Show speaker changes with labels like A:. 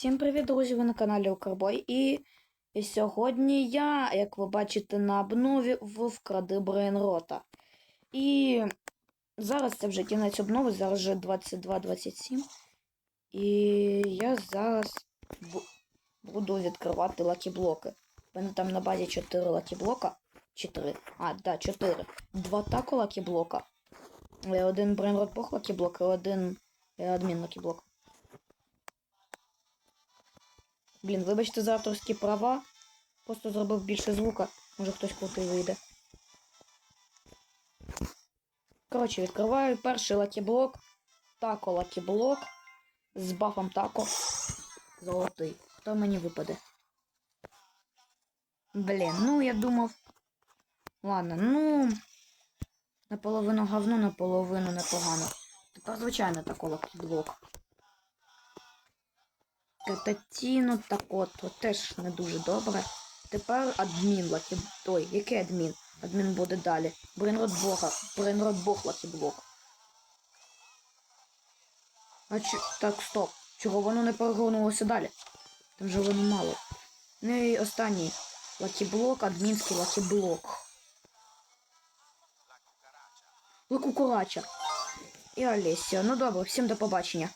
A: Всім привіт, друзі! Ви на каналі Укрбой. І, сьогодні я, як ви бачите, на обнові вкради Брейнрота. І зараз це вже кінець обнови, зараз вже 22-27. І я зараз буду відкривати лакіблоки. У мене там на базі 4 лакіблока. 4. А, да, 4. Два тако лакіблока. Е, Один Брейнрот Бог лакіблок і один е, адмін лакіблок. Блін, вибачте за авторські права. Просто зробив більше звука. Може хтось крутий вийде. Коротше, відкриваю перший лакіблок. Тако лакіблок. З бафом тако. Золотий. Хто мені випаде? Блін, ну я думав. Ладно, ну. Наполовину говно, наполовину непогано. Тепер, звичайно, тако лакіблок. Кататіно так от, от теж не дуже добре. Тепер адмін лакі... Ой, який адмін? Адмін буде далі. Брейнрод Бога. Брейнрод Бог лакіблок. А чи... Так, стоп. Чого воно не перегорнулося далі? Там же воно мало. Ну і останній. Лакіблок, адмінський лакіблок. Лакукурача. І Олеся. Ну добре, всім до побачення.